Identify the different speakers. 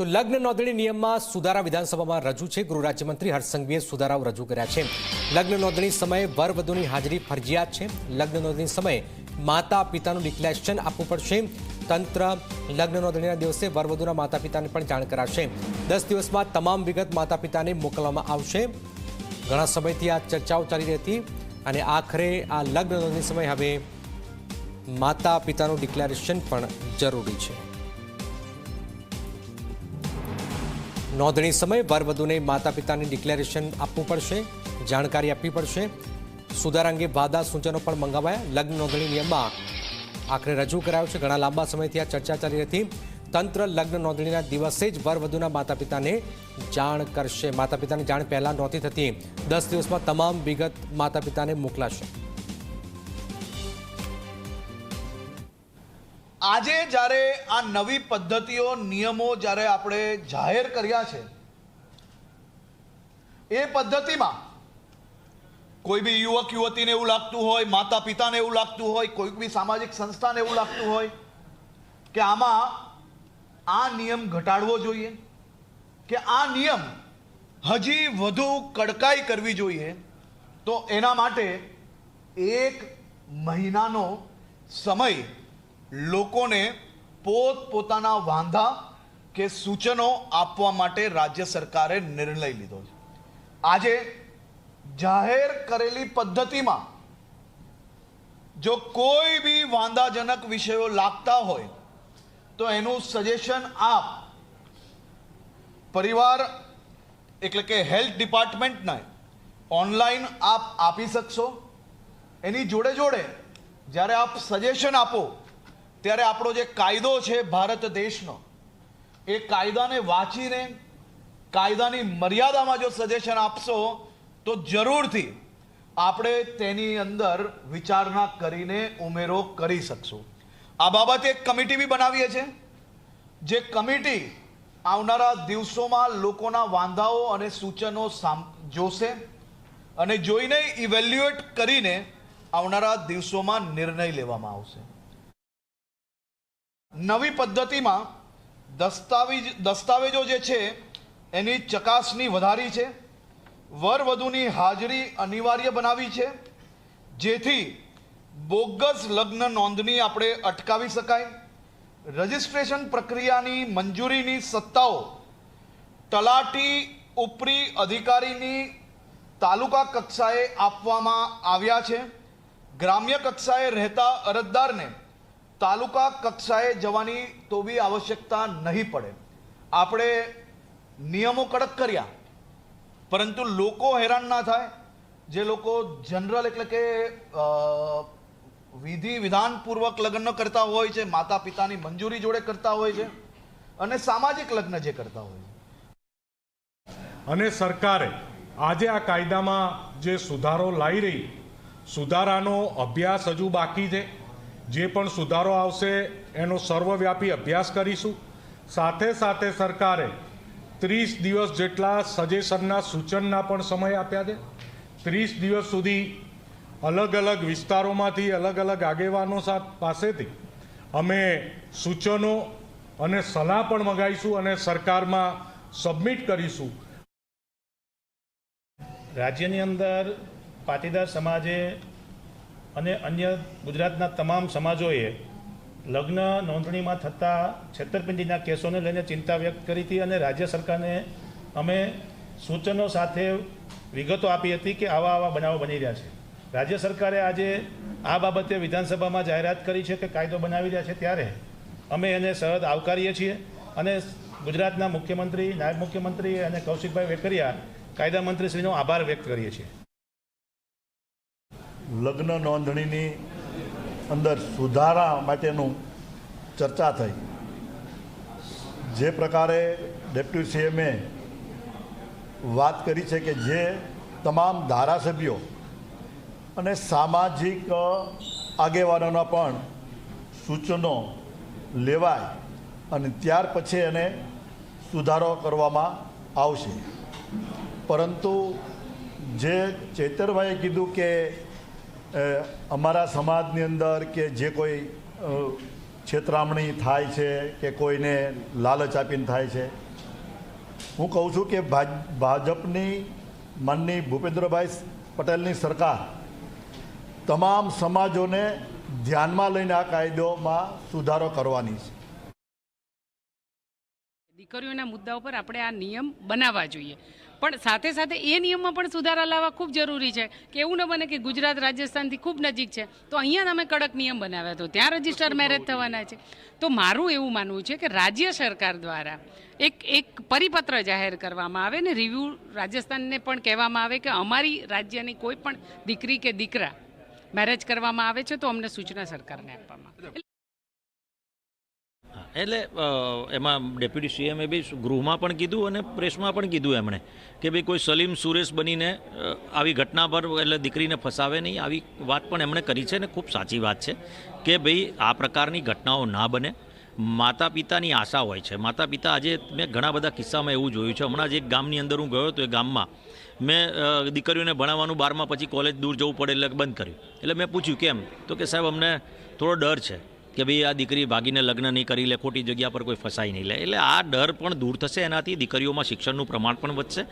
Speaker 1: તો લગ્ન નોંધણી નિયમમાં સુધારા વિધાનસભામાં રજૂ છે. ગૃહ રાજ્યમંત્રી હર્ષ સુધારાઓ રજૂ કર્યા છે. લગ્ન નોંધણી સમયે વર વધુની હાજરી ફરજિયાત છે. લગ્ન નોંધણી સમયે માતા પિતાનું ડિક્લેરેશન આપવું પડશે. તંત્ર લગ્ન નોંધણીના દિવસે વરવધુના માતા પિતાને પણ જાણ કરાશે. દસ દિવસમાં તમામ વિગત માતા પિતાને મોકલવામાં આવશે. ઘણા સમયથી આ ચર્ચાઓ ચાલી રહી હતી અને આખરે આ લગ્ન નોંધણી સમયે હવે માતા પિતાનું ડિક્લેરેશન પણ જરૂરી છે. નોંધણી સમયે વરવધુને માતા પિતાને ડિક્લેરેશન આપવું પડશે, જાણકારી આપવી પડશે. સુધારા અંગે વાદા સૂચનો પણ મંગાવાયા. લગ્ન નોંધણી નિયમમાં આખરે રજૂ કરાયો છે. ઘણા લાંબા સમયથી આ ચર્ચા ચાલી હતી. તંત્ર લગ્ન નોંધણીના દિવસે જ વરવધુના માતા પિતાને જાણ કરશે. માતા પિતાની જાણ પહેલાં નહોતી થતી. દસ દિવસમાં તમામ વિગત માતા પિતાને મોકલાશે.
Speaker 2: આજે જ્યારે આ નવી પદ્ધતિઓ, નિયમો જ્યારે આપણે જાહેર કર્યા છે, એ પદ્ધતિમાં કોઈ બી યુવક, યુવતીને એવું લાગતું હોય માતા પિતાને એવું લાગતું હોય કોઈ બી સામાજિક સંસ્થાને એવું લાગતું હોય, કે આમાં આ નિયમ ઘટાડવો જોઈએ, કે આ નિયમ હજી વધુ કડકાઈ કરવી જોઈએ, તો એના માટે એક મહિનાનો સમય લોકોને પોતપોતાના વાંધા કે સૂચનો આપવા માટે રાજ્ય સરકારે નિર્ણય લીધો છે. આજે જાહેર કરેલી પદ્ધતિમાં જો કોઈ બી વાંધાજનક વિષયો લાગતા હોય, તો એનું સજેશન આપ પરિવાર એટલે કે હેલ્થ ડિપાર્ટમેન્ટને ઓનલાઈન આપ આપી શકશો. એની જોડે જોડે જ્યારે આપ સજેશન આપો ત્યારે આપણો જે કાયદો છે ભારત દેશનો, એ કાયદાને વાંચીને, કાયદાની મર્યાદામાં જો સજેશન આપશો, તો જરૂરથી આપણે તેની અંદર વિચારણા કરીને ઉમેરો કરી શકશું. આ બાબતે એક કમિટી બી બનાવીએ છીએ, જે કમિટી આવનારા દિવસોમાં લોકોના વાંધાઓ અને સૂચનો જોશે અને જોઈને ઇવેલ્યુએટ કરીને આવનારા દિવસોમાં નિર્ણય લેવામાં આવશે. નવી પદ્ધતિમાં દસ્તાવેજ દસ્તાવેજો જે છે, એની ચકાસણી વધારી છે વરવધુની હાજરી અનિવાર્ય બનાવી છે, જેથી બોગસ લગ્ન નોંધણી આપણે અટકાવી શકાય. રજિસ્ટ્રેશન પ્રક્રિયાની મંજૂરીની સત્તાઓ તલાટી ઉપરી અધિકારીની તાલુકા કક્ષાએ આપવામાં આવ્યા છે. ગ્રામ્ય કક્ષાએ રહેતા અરજદારને તાલુકા કક્ષાએ જવાની તો બી આવશ્યકતા નહીં પડે. આપણે નિયમો કડક કર્યા, પરંતુ લોકો હેરાન ના થાય. જે લોકો જનરલ એટલે કે વિધિ વિધાનપૂર્વક લગ્ન કરતા હોય છે માતા પિતાની મંજૂરી જોડે કરતા હોય છે, અને સામાજિક લગ્ન જે કરતા હોય છે.
Speaker 3: અને સરકારે આજે આ કાયદામાં જે સુધારો લાવી રહી, સુધારાનો અભ્યાસ હજુ બાકી છે. જે પણ સુધારો આવશે, એનો સર્વવ્યાપી અભ્યાસ કરીશું. સાથે સાથે સરકારે ત્રીસ દિવસ જેટલા સજેશનના સૂચનના પણ સમય આપ્યા છે. ત્રીસ દિવસ સુધી અલગ અલગ વિસ્તારોમાંથી અલગ અલગ આગેવાનો સાથ પાસેથી અમે સૂચનો અને સલાહ પણ મંગાવીશું અને સરકારમાં સબમિટ કરીશું.
Speaker 4: રાજ્યની અંદર પાટીદાર સમાજે અને અન્ય ગુજરાતના તમામ સમાજોએ લગ્ન નોંધણીમાં થતા છેતરપિંડીના કેસોને લઈને ચિંતા વ્યક્ત કરી હતી અને રાજ્ય સરકારને અમે સૂચનો સાથે વિગતો આપી હતી કે આવા આવા બનાવો બની રહ્યા છે. રાજ્ય સરકારે આજે આ બાબતે વિધાનસભામાં જાહેરાત કરી છે કે કાયદો બનાવી રહ્યા છે ત્યારે અમે એને સહદ આવકારીએ છીએ અને ગુજરાતના મુખ્યમંત્રી, નાયબ મુખ્યમંત્રી અને કૌશિકભાઈ વેકરિયા કાયદા મંત્રીશ્રીનો આભાર વ્યક્ત કરીએ છીએ.
Speaker 5: લગ્ન નોંધણીની અંદર સુધારા માટેનું ચર્ચા થઈ. જે પ્રકારે ડેપ્યુટી સીએમએ વાત કરી છે કે જે તમામ ધારાસભ્યો અને સામાજિક આગેવાનોના પણ સૂચનો લેવાય અને ત્યાર પછી એને સુધારો કરવામાં આવશે. પરંતુ જે ચેતરભાઈએ કીધું કે અમારા સમાજની અંદર કે જે કોઈ છેતરામણી થાય છે કે કોઈને લાલચ આપીને થાય છે, હું કહું છું કે ભાજ- ભાજપની માનની ભૂપેન્દ્રભાઈ પટેલની સરકાર તમામ સમાજોને ધ્યાનમાં લઈને આ કાયદોમાં સુધારો કરવાની છે.
Speaker 6: દીકરીઓના મુદ્દા ઉપર આપણે આ નિયમ બનાવવા જોઈએ. પણ સાથે સાથે એ નિયમમાં પણ સુધારા લાવવા ખૂબ જરૂરી છે કે એવું ન બને કે ગુજરાત રાજસ્થાનથી ખૂબ નજીક છે. તો અહીંયા તમે કડક નિયમ બનાવ્યા તો ત્યાં રજિસ્ટર મેરેજ થવાના છે. તો મારું એવું માનવું છે કે રાજ્ય સરકાર દ્વારા એક એક પરિપત્ર જાહેર કરવામાં આવે ને રિવ્યૂ રાજસ્થાનને પણ કહેવામાં આવે કે અમારી રાજ્યની કોઈ પણ દીકરી કે દીકરા મેરેજ કરવામાં આવે છે તો અમને સૂચના સરકારને આપવામાં આવે.
Speaker 7: એટલે એમાં ડેપ્યુટી સીએમએ બી ગૃહમાં પણ કીધું અને પ્રેસમાં પણ કીધું એમણે કે ભાઈ કોઈ સલીમ સુરેશ બનીને આવી ઘટના પર એટલે દીકરીને ફસાવે નહીં. આવી વાત પણ એમણે કરી છે ને ખૂબ સાચી વાત છે કે ભાઈ આ પ્રકારની ઘટનાઓ ના બને. માતા પિતાની આશા હોય છે. માતા પિતા આજે મેં ઘણા બધા કિસ્સામાં એવું જોયું છે. હમણાં જ એક ગામની અંદર હું ગયો હતો, એ ગામમાં. મેં દીકરીઓને ભણાવવાનું બારમાં પછી કોલેજ દૂર જવું પડે એટલે બંધ કર્યું. એટલે મેં પૂછ્યું, કેમ? તો કે સાહેબ, અમને થોડો ડર છે. કે ભાઈ આ દીકરી ભાગીને લગ્ન નહીં કરી લે, ખોટી જગ્યા પર કોઈ ફસાઈ નહીં લે. એટલે આ ડર પણ દૂર થશે, એનાથી દીકરીઓમાં શિક્ષણનું પ્રમાણ પણ વધશે.